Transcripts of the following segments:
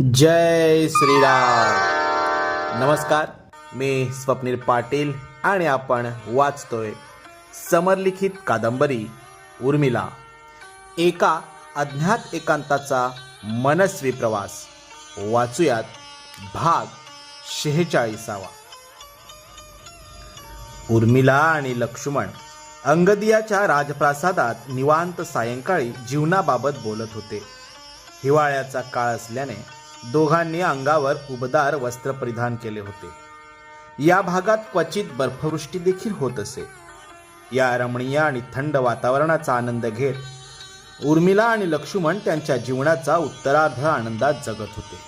जय श्रीराम. नमस्कार मी स्वप्नील पाटील आणि आपण वाचतोय समरलिखित कादंबरी उर्मिला. एका अज्ञात एकांताचा मनस्वी प्रवास. वाचूयात भाग शेहेचाळीसावा. उर्मिला आणि लक्ष्मण अंगदियाच्या राजप्रासादात निवांत सायंकाळी जीवनाबाबत बोलत होते. हिवाळ्याचा काळ असल्याने दोघांनी अंगावर उबदार वस्त्र परिधान केले होते. या भागात क्वचित बर्फवृष्टी देखील होत असे. या रमणीय आणि थंड वातावरणाचा आनंद घेत उर्मिला आणि लक्ष्मण त्यांच्या जीवनाचा उत्तरार्ध आनंदात जगत होते.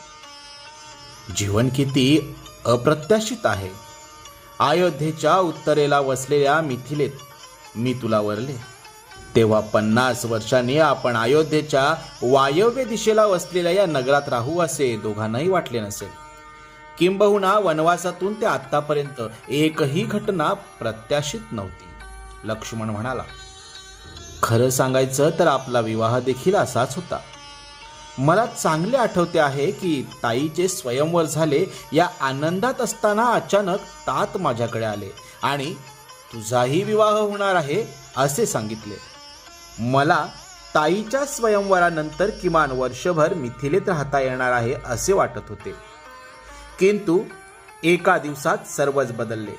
जीवन किती अप्रत्याशित आहे. अयोध्येच्या उत्तरेला वसलेल्या मिथिलेत मी तुला वरले. तेव्हा पन्नास वर्षांनी आपण अयोध्येच्या वायव्य दिशेला वसलेल्या या नगरात राहू असे दोघांनाही वाटले नसेल. किंबहुना वनवासातून ते आतापर्यंत एकही घटना प्रत्याशित नव्हती. लक्ष्मण म्हणाला खरं सांगायचं तर आपला विवाह देखील असाच होता. मला चांगले आठवते आहे की ताईचे स्वयंवर झाले या आनंदात असताना अचानक तात माझ्याकडे आले आणि तुझाही विवाह होणार आहे असे सांगितले. मला ताईच्या स्वयंवरानंतर किमान वर्षभर मिथिलेत राहता येणार आहे असे वाटत होते. किंतु एका दिवसात सर्वच बदलले.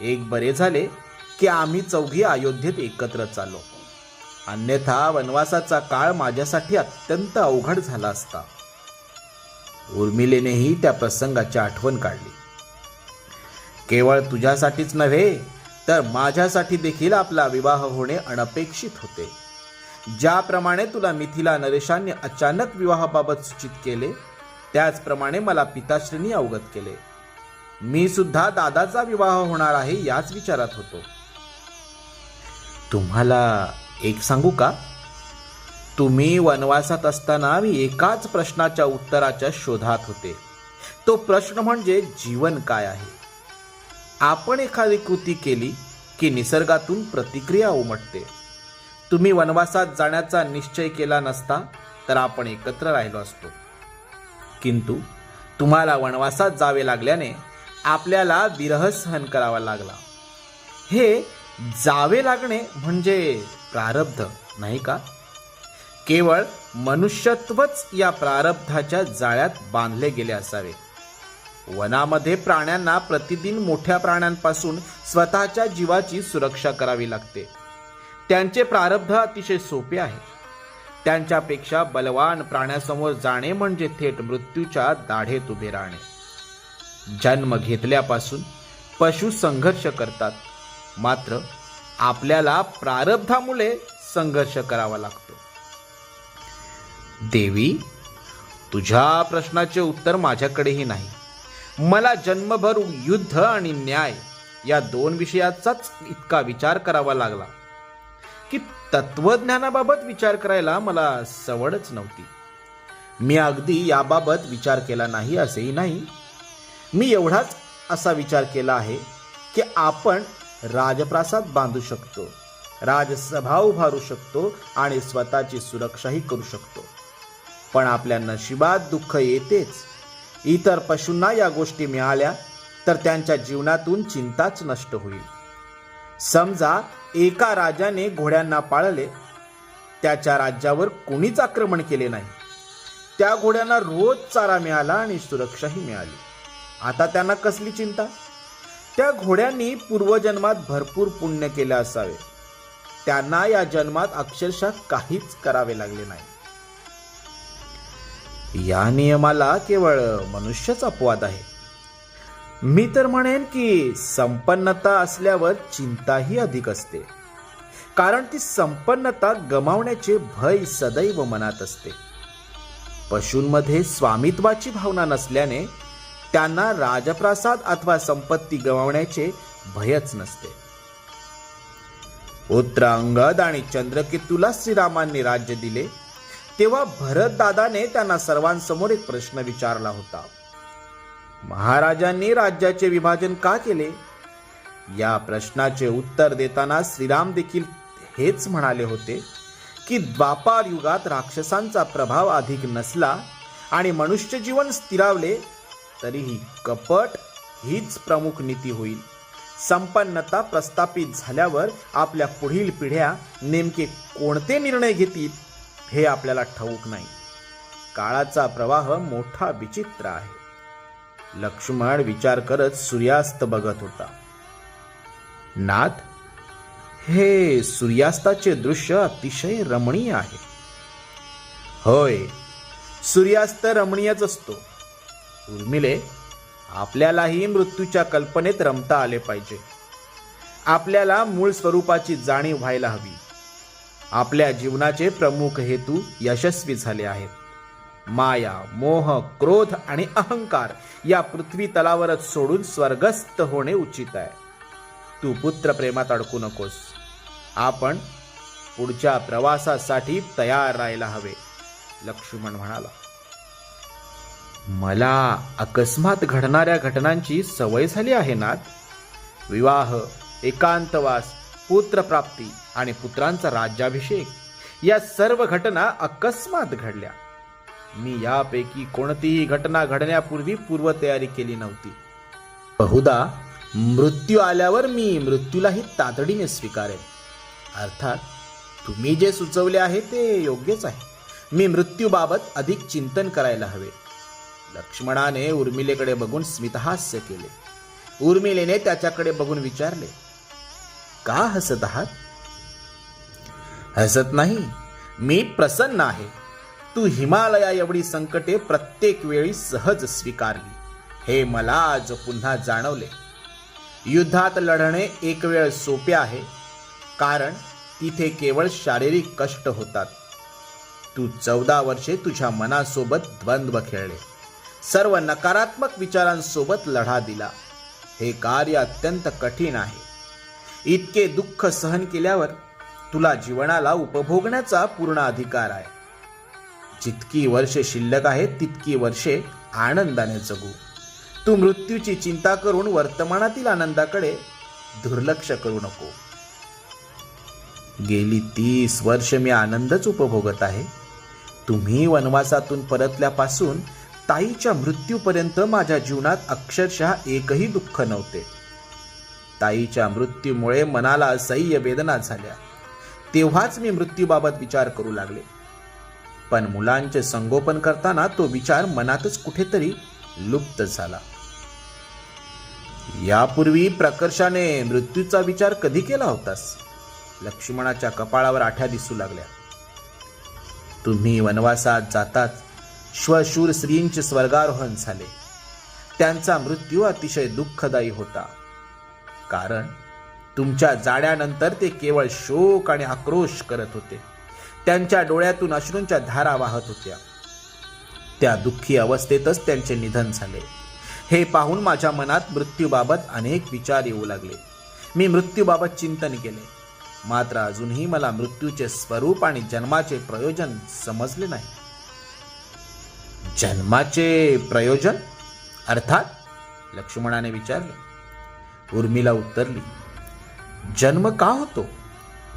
एक बरे झाले की आम्ही चौघी अयोध्येत एकत्र चाललो अन्यथा वनवासाचा काळ माझ्यासाठी अत्यंत अवघड झाला असता. उर्मिलेनेही त्या प्रसंगाची आठवण काढली. केवळ तुझ्यासाठीच नव्हे तर माझ्यासाठी देखील आपला विवाह होणे अनपेक्षित होते. ज्याप्रमाणे तुला मिथिला नरेशांनी अचानक विवाहाबाबत सूचित केले त्याचप्रमाणे मला पिताश्रींनी अवगत केले. मी सुद्धा दादाचा विवाह होणार आहे याच विचारात होतो. तुम्हाला एक सांगू का? तुम्ही वनवासात असताना मी एकाच प्रश्नाच्या उत्तराच्या शोधात होते. तो प्रश्न म्हणजे जीवन काय आहे? आपण एखादी कृती केली की निसर्गातून प्रतिक्रिया उमटते. तुम्ही वनवासात जाण्याचा निश्चय केला नसता तर आपण एकत्र राहिलो असतो. किंतु तुम्हाला वनवासात जावे लागल्याने आपल्याला विरह सहन करावा लागला. हे जावे लागणे म्हणजे प्रारब्ध नाही का? केवळ मनुष्यत्वच या प्रारब्धाच्या जाळ्यात बांधले गेले असावे. वनामध्ये प्राण्यांना प्रतिदिन मोठ्या प्राण्यांपासून स्वतःच्या जीवाची सुरक्षा करावी लागते. त्यांचे प्रारब्ध अतिशय सोपे आहे. त्यांच्यापेक्षा बलवान प्राण्यासमोर जाणे म्हणजे थेट मृत्यूच्या दाढेत उभे राहणे. जन्म घेतल्यापासून पशु संघर्ष करतात. मात्र आपल्याला प्रारब्धामुळे संघर्ष करावा लागतो. देवी तुझ्या प्रश्नाचे उत्तर माझ्याकडेही नाही. मला जन्मभर युद्ध आणि न्याय या दोन विषयाचाच इतका विचार करावा लागला. की तत्वज्ञानाबाबत विचार करायला मला सवडच नव्हती. मी अगदी याबाबत विचार केला नाही असेही नाही. मी एवढाच असा विचार केला आहे की आपण राजप्रासाद बांधू शकतो राजसभा उभारू शकतो आणि स्वतःची सुरक्षाही करू शकतो. पण आपल्या नशिबात दुःख येतेच. इतर पशूंना या गोष्टी मिळाल्या तर त्यांच्या जीवनातून चिंताच नष्ट होईल. समजा एका राजाने घोड्यांना पाळले त्याच्या राज्यावर कोणीच आक्रमण केले नाही. त्या घोड्यांना रोज चारा मिळाला आणि सुरक्षाही मिळाली. आता त्यांना कसली चिंता? त्या घोड्यांनी पूर्वजन्मात भरपूर पुण्य केले असावे. त्यांना या जन्मात अक्षरशः काहीच करावे लागले नाही. या नियमाला केवळ मनुष्यच अपवाद आहे. मी तर म्हणेन की संपन्नता असल्यावर चिंताही अधिक असते. कारण ती संपन्नता गमावण्याचे भय सदैव मनात असते. पशूंमध्ये स्वामित्वाची भावना नसल्याने त्यांना राजप्रासाद अथवा संपत्ती गमावण्याचे भयच नसते. उत्तरांगद आणि चंद्रकेतूला श्रीरामांनी राज्य दिले. तेव्हा भरत दादाने त्यांना सर्वांसमोर एक प्रश्न विचारला होता. महाराजांनी राज्याचे विभाजन का केले? या प्रश्नाचे उत्तर देताना श्रीराम देखील हेच म्हणाले होते की द्वापार युगात राक्षसांचा प्रभाव अधिक नसला आणि मनुष्य जीवन स्थिरावले तरीही कपट हीच प्रमुख नीती होईल. संपन्नता प्रस्थापित झाल्यावर आपल्या पुढील पिढ्या नेमके कोणते निर्णय घेतील? हे आपल्याला ठाऊक नाही. काळाचा प्रवाह मोठा विचित्र आहे. लक्ष्मण विचार करत सूर्यास्त बघत होता. नाथ हे सूर्यास्ताचे दृश्य अतिशय रमणीय आहे. होय सूर्यास्त रमणीयच असतो. उर्मिले आपल्यालाही मृत्यूच्या कल्पनेत रमता आले पाहिजे. आपल्याला मूळ स्वरूपाची जाणीव व्हायला हवी. आपल्या जीवनाचे प्रमुख हेतू यशस्वी झाले आहेत. माया मोह क्रोध आणि अहंकार या पृथ्वी तलावरच सोडून स्वर्गस्थ होणे उचित आहे. तू पुत्र प्रेमात अडकू नकोस. आपण पुढच्या प्रवासासाठी तयार राहायला हवे लक्ष्मण म्हणाला. मला अकस्मात घडणाऱ्या घटनांची सवय झाली आहे नाथ. विवाह एकांतवास पुत्रप्राप्ती आणि पुत्रांचा राज्याभिषेक. या सर्व घटना अकस्मात घडल्या. मी यापैकी कोणतीही घटना घडण्यापूर्वी पूर्वतयारी केली नव्हती. बहुधा मृत्यू आल्यावर मी मृत्यूलाही तातडीने स्वीकारेन. अर्थात तुम्ही जे सुचवले आहे ते योग्यच आहे. मी मृत्यूबाबत अधिक चिंतन करायला हवे. लक्ष्मणाने उर्मिलेकडे बघून स्मितहास्य केले. उर्मिलेने त्याच्याकडे बघून विचारले का हसत आहात? हसत नाही मी प्रसन्न आहे. तू हिमालया एवढी संकटे प्रत्येक वेळी सहज स्वीकारली. हे मला आज पुन्हा जाणवले. युद्धात लढणे एक वेळ सोपे आहे कारण तिथे केवळ शारीरिक कष्ट होतात. तू चौदा वर्षे तुझ्या मनासोबत द्वंद्व खेळले. सर्व नकारात्मक विचारांसोबत लढा दिला. हे कार्य अत्यंत कठीण आहे. इतके दुःख सहन केल्यावर तुला जीवनाला उपभोगण्याचा पूर्ण अधिकार आहे. जितकी वर्षे शिल्लक आहेत तितकी वर्षे आनंदाने जगू. तू मृत्यूची चिंता करून वर्तमानातील आनंदाकडे दुर्लक्ष करू नको. गेली तीस वर्ष मी आनंदच उपभोगत आहे. तुम्ही वनवासातून परतल्यापासून ताईच्या मृत्यूपर्यंत माझ्या जीवनात अक्षरशः एकही दुःख नव्हते. ताईच्या मृत्यूमुळे मनाला असह्य वेदना झाल्या. तेव्हाच मी मृत्यूबाबत विचार करू लागले. पण मुलांचे संगोपन करताना तो विचार मनातच कुठेतरी लुप्त झाला. यापूर्वी प्रकर्षाने मृत्यूचा विचार कधी केला होतास? लक्ष्मणाच्या कपाळावर आठ्या दिसू लागल्या. तुम्ही वनवासात जाताच श्वशूर स्त्रींचे स्वर्गारोहण झाले. त्यांचा मृत्यू अतिशय दुःखदायी होता. कारण तुमच्या जाण्यानंतर ते केवळ शोक आणि आक्रोश करत होते. त्यांच्या डोळ्यातून अश्रूंच्या धारा वाहत होत्या. त्या दुःखी अवस्थेतच त्यांचे निधन झाले. हे पाहून माझ्या मनात मृत्यूबाबत अनेक विचार येऊ लागले. मी मृत्यूबाबत चिंतन केले. मात्र अजूनही मला मृत्यूचे स्वरूप आणि जन्माचे प्रयोजन समजले नाही. जन्माचे प्रयोजन? अर्थात? लक्ष्मणाने विचारले. उर्मिला उत्तरली जन्म का होतो?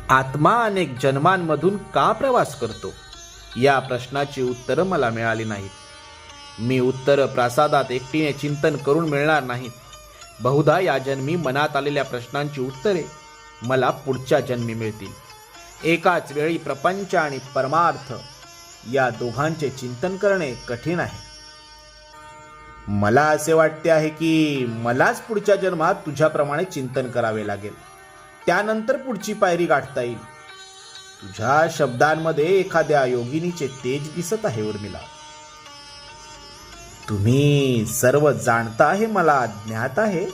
आत्मा अनेक जन्मांमधून का प्रवास करतो? या प्रश्नाची उत्तरं मला मिळाली नाहीत. मी उत्तर प्रासादात एकटीने चिंतन करून मिळणार नाहीत. बहुधा या जन्मी मनात आलेल्या प्रश्नांची उत्तरे मला पुढच्या जन्मी मिळतील. एकाच वेळी प्रपंच आणि परमार्थ या दोघांचे चिंतन करणे कठीण आहे. मला असे वाटते आहे की मलाच पुढच्या जन्मात तुझ्याप्रमाणे चिंतन करावे लागेल. त्यानंतर पुढची पायरी गाठता येईल. तुझ्या शब्दांमध्ये एखाद्या योगिनीचे तेज दिसत आहे उर्मिला. तुम्ही सर्व जाणता हे मला ज्ञात आहे.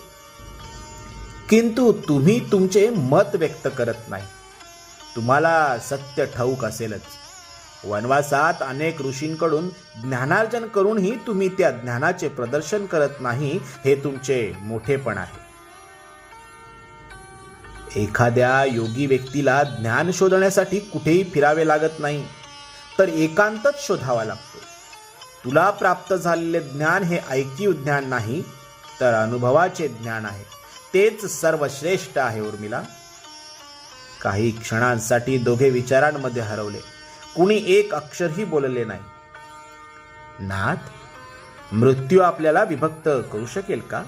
किंतु तुम्ही तुमचे मत व्यक्त करत नाही. तुम्हाला सत्य ठाऊक असेलच. वनवासात अनेक ऋषींकडून ज्ञानार्जन करूनही तुम्ही त्या ज्ञानाचे प्रदर्शन करत नाही हे तुमचे मोठेपण आहे. एखाद्या योगी व्यक्तीला ज्ञान शोधण्यासाठी कुठेही फिरावे लागत नाही तर एकांतच शोधावा लागतो. तुला प्राप्त झालेले ज्ञान हे ऐकीव ज्ञान नाही तर अनुभवाचे ज्ञान आहे. तेच सर्वश्रेष्ठ आहे उर्मिला. काही क्षणांसाठी दोघे विचारांमध्ये हरवले. कुणी एक अक्षरही बोलले नाही. नाथ मृत्यू आपल्याला विभक्त करू शकेल का?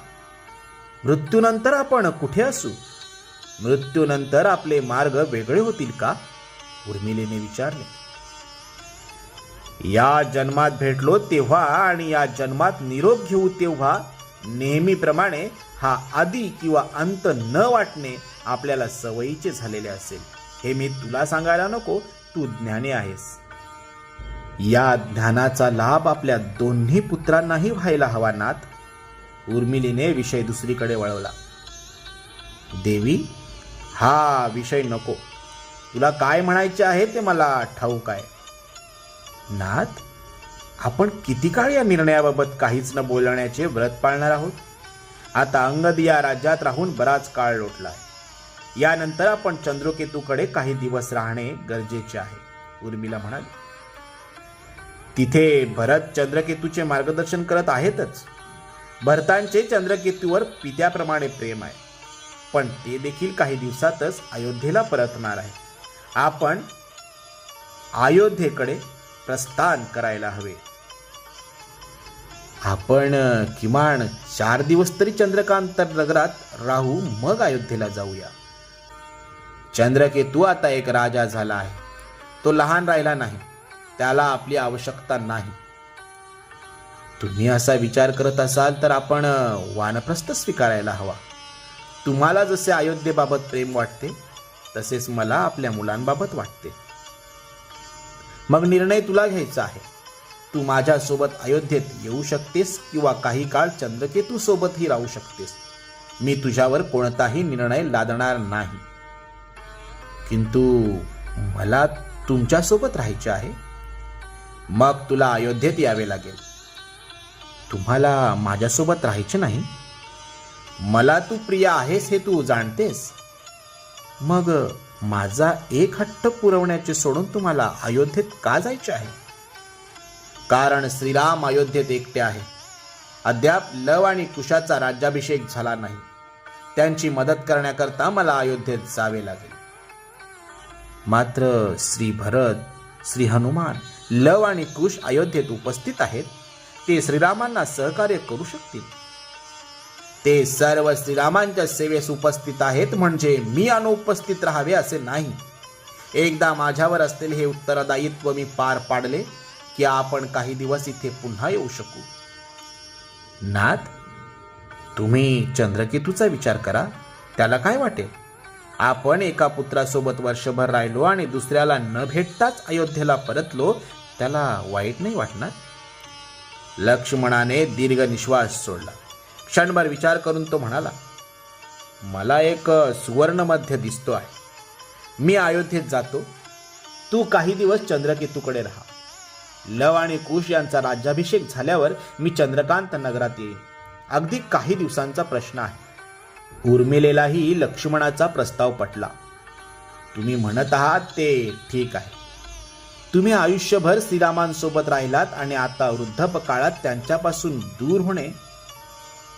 मृत्यूनंतर आपण कुठे असू? मृत्यूनंतर आपले मार्ग वेगळे होतील का? उर्मिलेने विचारले. या जन्मात भेटलो तेव्हा आणि या जन्मात निरोप घेऊ तेव्हा नेहमीप्रमाणे हा आदी किंवा अंत न वाटणे आपल्याला सवयीचे झालेले असेल. हे मी तुला सांगायला नको तू ज्ञानी आहेस. या ज्ञानाचा लाभ आपल्या दोन्ही पुत्रांनाही व्हायला हवा नाथ उर्मिलीने विषय दुसरीकडे वळवला. देवी हा विषय नको. तुला काय म्हणायचे आहे ते मला ठाऊक आहे. नाथ आपण किती काळ या निर्णयाबाबत काहीच न बोलण्याचे व्रत पाळणार आहोत? आता अंगद या राज्यात राहून बराच काळ लोटलाय यानंतर आपण चंद्रकेतूकडे काही दिवस राहणे गरजेचे आहे. उर्मिला म्हणाली तिथे भरत चंद्रकेतूचे मार्गदर्शन करत आहेतच. भरतांचे चंद्रकेतूवर पित्याप्रमाणे प्रेम आहे. पण ते देखील काही दिवसातच अयोध्येला परतणार आहे. आपण अयोध्येकडे प्रस्थान करायला हवे. आपण किमान चार दिवस तरी चंद्रकांत नगरात राहू मग अयोध्येला जाऊया. चंद्रकेतू आता एक राजा झाला आहे. तो लहान राहिला नाही. त्याला आपली आवश्यकता नाही. तुम्ही असा विचार करत असाल तर आपण वानप्रस्थ स्वीकारायला हवा. तुम्हाला जसे अयोध्येबाबत प्रेम वाटते तसेच मला आपल्या मुलांबाबत वाटते. मग निर्णय तुला घ्यायचा आहे. तू माझ्यासोबत अयोध्येत येऊ शकतेस किंवा काही काळ चंद्रकेतू सोबतही राहू शकतेस. मी तुझ्यावर कोणताही निर्णय लादणार नाही. किंतु मला तुमच्यासोबत राहायचे आहे. मग तुला अयोध्येत यावे लागेल. तुम्हाला माझ्यासोबत राहायचे नाही. मला तू प्रिय आहेस हे तू जाणतेस. मग माझा एक हट्ट पुरवण्याचे सोडून तुम्हाला अयोध्येत का जायचे आहे? कारण श्रीराम अयोध्येत एकटे आहे. अद्याप लव आणि कुशाचा राज्याभिषेक झाला नाही. त्यांची मदत करण्याकरता मला अयोध्येत जावे लागेल. मात्र श्री भरत श्री हनुमान लव आणि कुश अयोध्येत उपस्थित आहेत. ते श्रीरामांना सहकार्य करू शकतील. ते सर्व श्रीरामांच्या सेवेस उपस्थित आहेत म्हणजे मी अनुपस्थित राहावे असे नाही. एकदा माझ्यावर असलेले हे उत्तरदायित्व मी पार पाडले की आपण काही दिवस इथे पुन्हा येऊ शकू. नाथ तुम्ही चंद्रकेतूचा विचार करा. त्याला काय वाटेल? आपण एका पुत्रासोबत वर्षभर राहिलो आणि दुसऱ्याला न भेटताच अयोध्येला परतलो त्याला वाईट नाही वाटणार? लक्ष्मणाने दीर्घ निश्वास सोडला. क्षणभर विचार करून तो म्हणाला मला एक सुवर्ण मध्य दिसतो आहे. मी अयोध्येत जातो. तू काही दिवस चंद्रकेतूकडे राहा. लव आणि कुश यांचा राज्याभिषेक झाल्यावर मी चंद्रकांत नगरात येईन. अगदी काही दिवसांचा प्रश्न आहे. उर्मिलेलाही लक्ष्मणाचा प्रस्ताव पटला. तुम्ही म्हणत आहात ते ठीक आहे. तुम्ही आयुष्यभर श्रीरामांसोबत राहिलात आणि आता वृद्धप काळात त्यांच्यापासून दूर होणे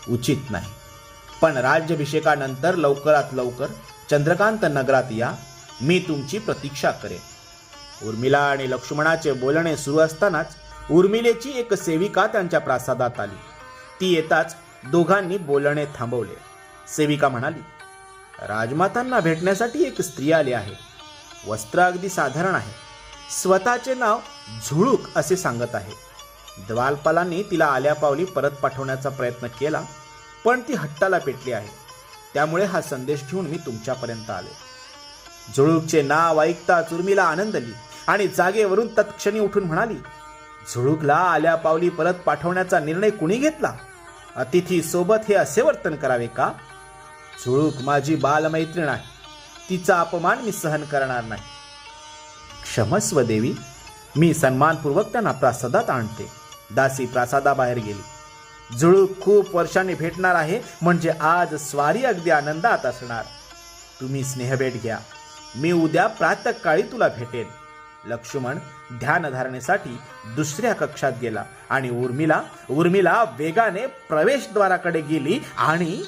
उचित नाही. पण राज्याभिषेकानंतर लवकरात लवकर चंद्रकांत नगरात या मी तुमची प्रतीक्षा करेन. उर्मिला आणि लक्ष्मणाचे बोलणे सुरू असतानाच उर्मिलेची एक सेविका त्यांच्या प्रासादात आली. ती येताच दोघांनी बोलणे थांबवले. सेविका म्हणाली राजमातांना भेटण्यासाठी एक स्त्री आली आहे. वस्त्र अगदी साधारण आहे. स्वतःचे नाव झुळूक असे सांगत आहे. द्वालपालांनी तिला आल्या पावली परत पाठवण्याचा प्रयत्न केला पण ती हट्टाला पेटली आहे. त्यामुळे हा संदेश घेऊन मी तुमच्यापर्यंत आले. झुळूकचे नाव ऐकताच उर्मिला आनंदली आणि जागेवरून तत्क्षणी उठून म्हणाली झुळूकला आल्या पावली परत पाठवण्याचा निर्णय कुणी घेतला? अतिथी सोबत हे असे वर्तन करावे का? झुळूक माझी बालमैत्रीण आहे. तिचा अपमान मी सहन करणार नाही. क्षमस्व देवी मी सन्मानपूर्वक त्यांना प्रासादात आणते. दासी प्रासादाबाहेर गेली. झुळूक खूप वर्षांनी भेटणार आहे म्हणजे आज स्वारी अगदी आनंदात असणार. तुम्ही स्नेहभेट घ्या. मी उद्या प्रातकाळी तुला भेटेन. लक्ष्मण ध्यानधारणेसाठी दुसऱ्या कक्षात गेला आणि उर्मिला उर्मिला वेगाने प्रवेशद्वाराकडे गेली आणि